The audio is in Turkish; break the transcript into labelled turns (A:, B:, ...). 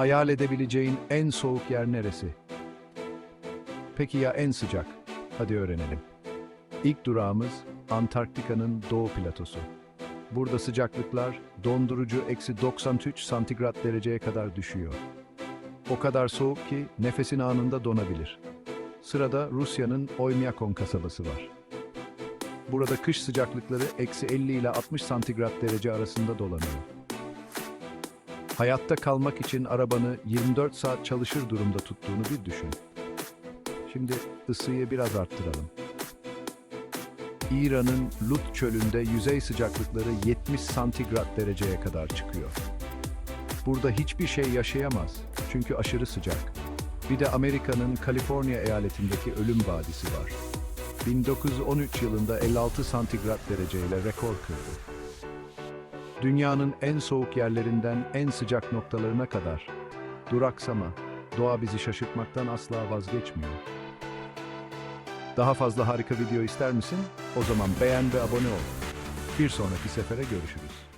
A: Hayal edebileceğin en soğuk yer neresi? Peki ya en sıcak? Hadi öğrenelim. İlk durağımız Antarktika'nın doğu platosu. Burada sıcaklıklar dondurucu eksi 93 santigrat dereceye kadar düşüyor. O kadar soğuk ki nefesin anında donabilir. Sırada Rusya'nın Oymyakon kasabası var. Burada kış sıcaklıkları eksi 50 ile 60 santigrat derece arasında dolanıyor. Hayatta kalmak için arabanı 24 saat çalışır durumda tuttuğunu bir düşün. Şimdi ısıyı biraz arttıralım. İran'ın Lut çölünde yüzey sıcaklıkları 70 santigrat dereceye kadar çıkıyor. Burada hiçbir şey yaşayamaz çünkü aşırı sıcak. Bir de Amerika'nın Kaliforniya eyaletindeki ölüm vadisi var. 1913 yılında 56 santigrat dereceyle rekor kırdı. Dünyanın en soğuk yerlerinden en sıcak noktalarına kadar duraksama, doğa bizi şaşırtmaktan asla vazgeçmiyor. Daha fazla harika video ister misin? O zaman beğen ve abone ol. Bir sonraki sefere görüşürüz.